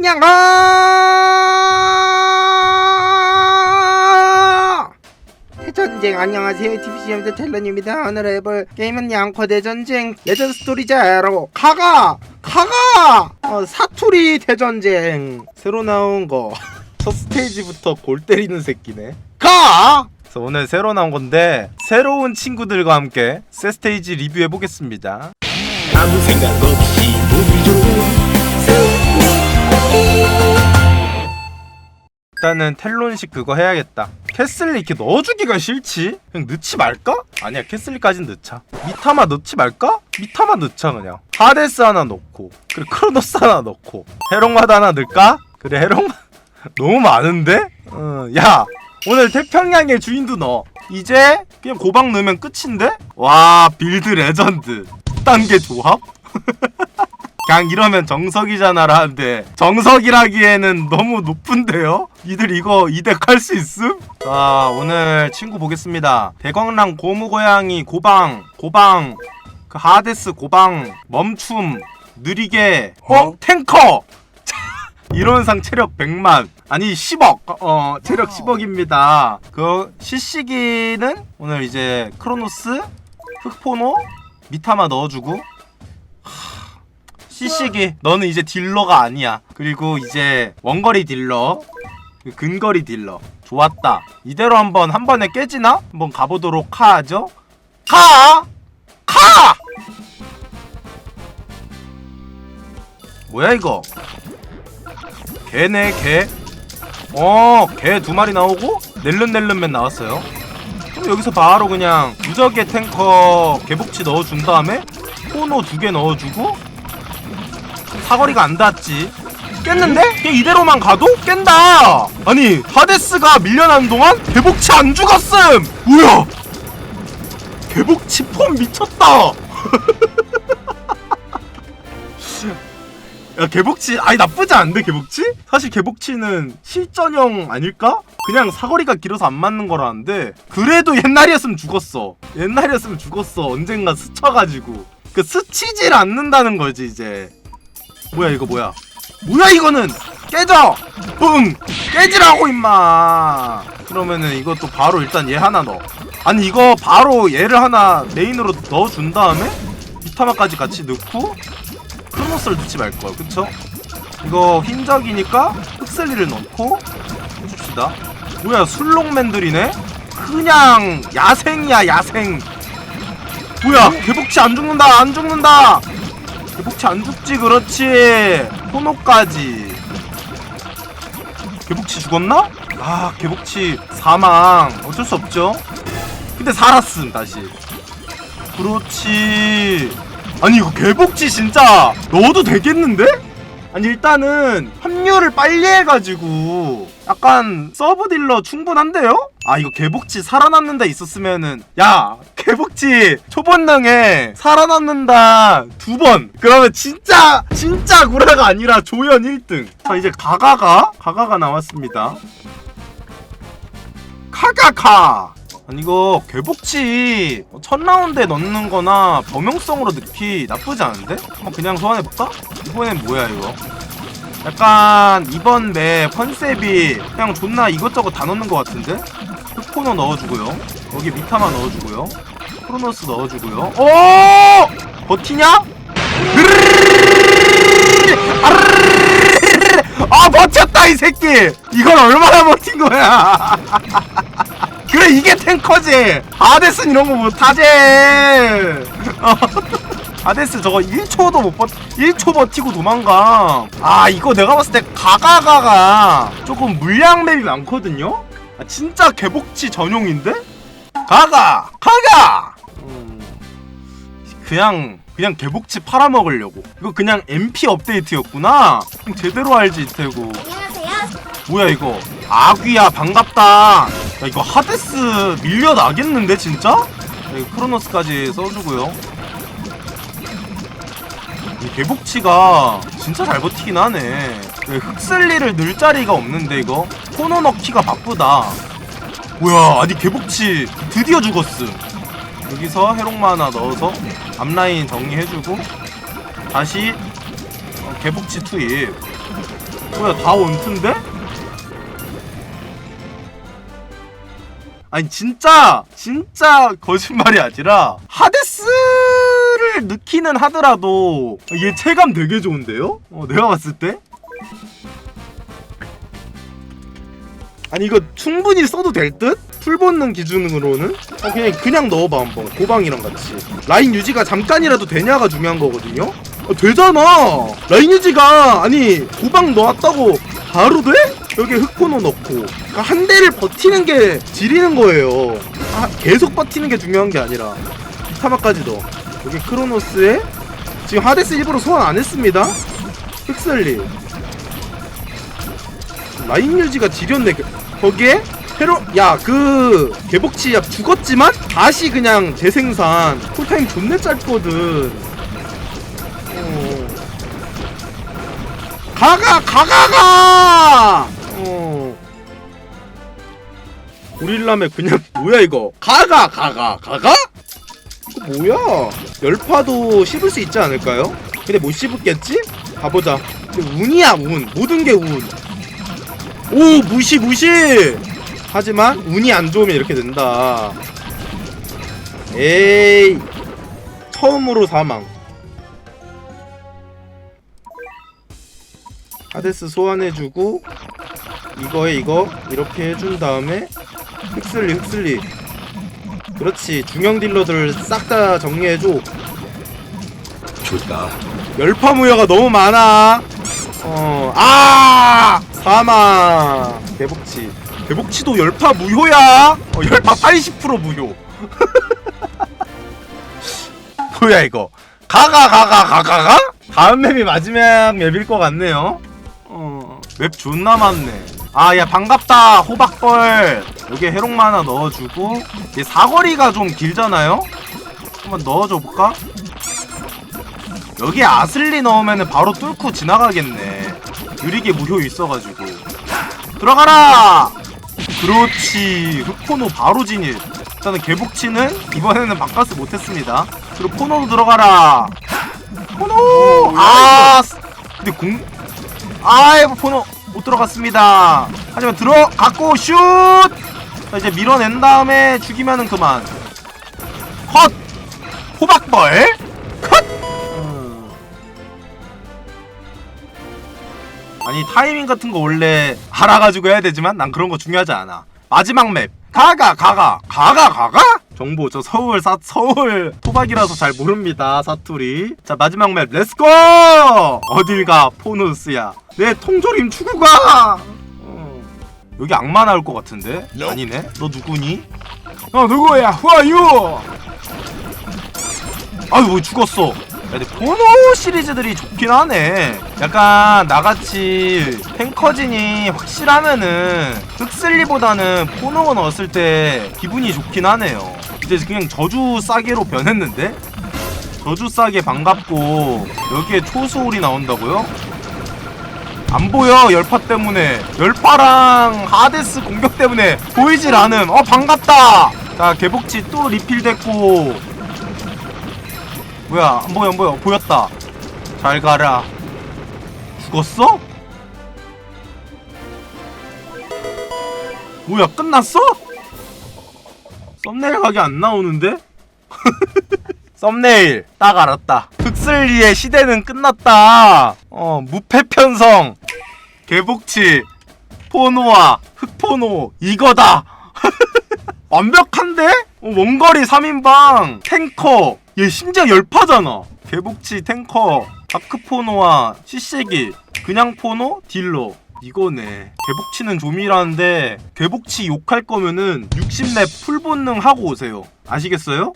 냥아 대전쟁 안녕하세요. TVCM드 텔런입니다. 오늘 해볼 게임은 냥코 대전쟁 예전 스토리자로 가가! 가가! 어, 사투리 대전쟁. 새로 나온 거. 첫 스테이지부터 골 때리는 새끼네. 가! 그래서 오늘 새로 나온 건데 새로운 친구들과 함께 새 스테이지 리뷰해 보겠습니다. 아무 생각 없이 보기 일단은 텔론식 그거 해야겠다. 캐슬리 이렇게 넣어주기가 싫지? 그냥 넣지 말까? 아니야 캐슬리까진 넣자. 미타마 넣지 말까? 미타마 넣자 그냥. 하데스 하나 넣고 그리고 크로노스 하나 넣고 헤롱마드 하나 넣을까? 그래 헤롱마 너무 많은데? 어, 야 오늘 태평양의 주인도 넣어. 이제 그냥 고방 넣으면 끝인데? 와 빌드 레전드. 단계 조합? 그냥 이러면 정석이잖아라는데 정석이라기에는 너무 높은데요? 이들 이거 이덱 할 수 있음? 자 오늘 친구 보겠습니다 대광랑 고무고양이 고방 고방 그 하데스 고방 멈춤 느리게 어? 어? 탱커 이론상 체력 100만 아니 10억 어 체력 10억입니다 그 시시기는 오늘 이제 크로노스 흑포노 미타마 넣어주고 시시기 너는 이제 딜러가 아니야 그리고 이제 원거리 딜러 그 근거리 딜러 좋았다 이대로 한번 한 번에 깨지나? 한번 가보도록 하죠 가! 가! 뭐야 이거 개네 개 어, 개 두 마리 나오고 넬름넬름맨 나왔어요. 그럼 여기서 바로 그냥 무적의 탱커 개복치 넣어준 다음에 코노 두 개 넣어주고 사거리가 안 닿았지. 깼는데? 그냥 이대로만 가도 깬다! 아니, 하데스가 밀려나는 동안 개복치 안 죽었음! 뭐야! 개복치 폼 미쳤다! 야 개복치 아니 나쁘지 않은데 개복치? 사실 개복치는 실전형 아닐까? 그냥 사거리가 길어서 안 맞는 거라는데 그래도 옛날이었으면 죽었어 옛날이었으면 죽었어 언젠가 스쳐가지고 그 스치질 않는다는 거지 이제 뭐야 이거 뭐야? 뭐야 이거는! 깨져! 응 깨지라고 임마! 그러면은 이것도 바로 일단 얘 하나 넣어. 아니 이거 바로 얘를 하나 메인으로 넣어준 다음에 비타마까지 같이 넣고 크로노스를 넣지 말걸 그쵸? 이거 흰적이니까 흑슬리를 넣고 해줍시다. 뭐야 술롱맨들이네? 그냥 야생이야 야생! 뭐야 개복치 안 죽는다 안 죽는다 개복치 안 죽지 그렇지 호노까지 개복치 죽었나? 아 개복치 사망 어쩔 수 없죠 근데 살았음 다시 그렇지 아니 이거 개복치 진짜 넣어도 되겠는데? 아니 일단은 합류를 빨리 해가지고 약간 서브 딜러 충분한데요? 아 이거 개복치 살아남는다 있었으면은 야 개복치 초본능에 살아남는다. 두 번. 그러면 진짜 진짜 구라가 아니라 조연 1등. 자 이제 가가가 가가가 나왔습니다. 카가카. 아니 이거 개복치 첫 라운드에 넣는 거나 범용성으로 넣기 나쁘지 않은데? 그냥 소환해볼까? 이번엔 뭐야 이거? 약간 이번 맵 컨셉이 그냥 존나 이것저것 다 넣는 것 같은데? 흑코너 넣어주고요. 여기 미타마 넣어주고요 크로노스 넣어주고요. 오! 버티냐? 아 버텼다 이 새끼! 이걸 얼마나 버틴 거야? 그래 이게 탱커지! 아데스는 이런 거 못하지 어. 아데스 저거 1초도 못 버, 1초 버티고 도망가 아 이거 내가 봤을 때 가가가가 조금 물량 맵이 많거든요? 아, 진짜 개복치 전용인데? 가가! 가가! 음, 그냥 그냥 개복치 팔아먹으려고. 이거 그냥 MP 업데이트였구나. 그럼 제대로 알지 이태고 뭐야 이거? 아귀야 반갑다. 야 이거 하데스 밀려나겠는데 진짜? 여기 크로노스까지 써주고요. 이 개복치가 진짜 잘 버티긴 하네. 왜 흑슬리를 넣을 자리가 없는데 이거? 코너 넣기가 바쁘다. 뭐야 아니 개복치 드디어 죽었음. 여기서 해롱마 하나 넣어서 앞라인 정리해주고 다시 어, 개복치 투입 뭐야 다 원투인데? 아니 진짜 진짜 거짓말이 아니라 하데스를 넣기는 하더라도 얘 체감 되게 좋은데요? 어, 내가 봤을 때 아니 이거 충분히 써도 될 듯? 풀 본능 기준으로는? 어, 그냥 그냥 넣어봐 한번. 고방이랑 같이. 라인 유지가 잠깐이라도 되냐가 중요한 거거든요? 어, 되잖아! 라인 유지가 아니 고방 넣었다고 바로 돼? 여기 흑포노 넣고. 그러니까 한 대를 버티는 게 지리는 거예요. 아, 계속 버티는 게 중요한 게 아니라. 타마까지 넣어. 여기 크로노스에 지금 하데스 일부러 소환 안 했습니다. 흑슬리. 라인 유지가 지렸네. 그- 거기에 페로 야그 개복치 야 죽었지만 다시 그냥 재생산. 쿨타임 존내 짧거든. 어. 가가 가가가! 어. 우릴라메 그냥 뭐야 이거? 가가 가가 가가? 이거 뭐야? 열파도 씹을 수 있지 않을까요? 근데 못 씹었겠지? 가보자. 근데 운이야 운. 모든 게운. 오 무시 무시 하지만 운이 안 좋으면 이렇게 된다 에이 처음으로 사망 하데스 소환해주고 이거에 이거 이렇게 해준 다음에 흑슬리 흑슬리 그렇지 중형 딜러들 싹 다 정리해줘 좋다 열파 무효가 너무 많아. 어, 아! 사망. 대복치. 대복치도 열파 무효야. 어, 열파 80% 무효. 뭐야 이거? 가가 가가 가가가? 다음 맵이 마지막 맵일 것 같네요. 어, 맵 존나 많네. 아, 야 반갑다 호박벌. 여기 해롱마 하나 넣어주고 얘 사거리가 좀 길잖아요. 한번 넣어줘 볼까? 여기 아슬리 넣으면 바로 뚫고 지나가겠네. 유리기 무효 있어가지고. 들어가라! 그렇지. 흑포노 바로 진입. 일단은 개복치는 이번에는 바카스 못했습니다. 그리고 포노도 들어가라. 포노! 아! 스- 근데 공, 아이고, 포노 못 들어갔습니다. 하지만 들어갔고, 슛! 자, 이제 밀어낸 다음에 죽이면은 그만. 컷! 호박벌? 아니 타이밍 같은 거 원래 알아가지고 해야 되지만 난 그런 거 중요하지 않아. 마지막 맵. 가가 가가. 가가 가가? 정보 저 서울 사 서울 토박이라서 잘 모릅니다 사투리. 자 마지막 맵. 렛츠고 어딜 가 포누스야. 내 통조림 주고 가! 어. 여기 악마 나올 것 같은데? 아니네? 너 누구니? 어 누구야? You? 아유 뭐 죽었어. 야, 근데 포노 시리즈들이 좋긴 하네. 약간 나같이 탱커진이 확실하면은 흑슬리보다는 포노 넣었을 때 기분이 좋긴 하네요. 이제 그냥 저주 싸게로 변했는데? 저주 싸게 반갑고 여기에 초수홀이 나온다고요? 안 보여 열파 때문에 열파랑 하데스 공격 때문에 보이질 않음 어 반갑다 자 개복치 또 리필됐고 뭐야 안 보여 안 보여 보였다 잘 가라 죽었어? 뭐야 끝났어? 썸네일 각이 안 나오는데? 썸네일 딱 알았다 흑슬리의 시대는 끝났다 어 무패 편성 개복치 포노와 흑포노 이거다 완벽한데? 어, 원거리 3인방 탱커 얘 심지어 열파잖아. 개복치 탱커 다크포노와 시세기 그냥 포노 딜러. 이거네. 개복치는 좀이라는데 개복치 욕할 거면은 60렙 풀본능 하고 오세요. 아시겠어요?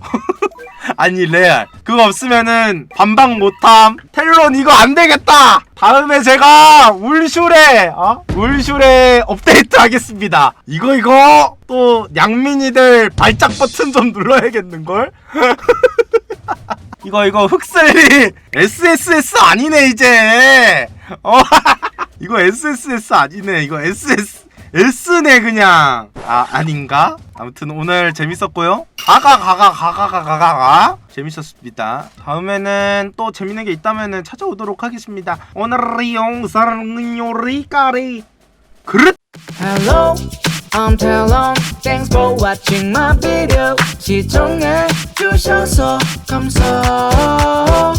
아니 레알. 그거 없으면은 반박 못함. 텔론 이거 안 되겠다! 다음에 제가 울슈레 어? 울슈레 업데이트 하겠습니다. 이거 이거! 또 양민이들 발작 버튼 좀 눌러야겠는걸? 이거 이거 흑슬리 SSS 아니네 이제! 어? 이거 SSS 아니네 이거 SS S네 그냥 아 아닌가? 아무튼 오늘 재밌었고요 가가 가가 가가 가가 재밌었습니다 다음에는 또 재밌는 게 있다면은 찾아오도록 하겠습니다 오늘의 영상은 요리까리 그릇 Hello, I'm Talon. Thanks for watching my video. 시청해 주셔서 감사.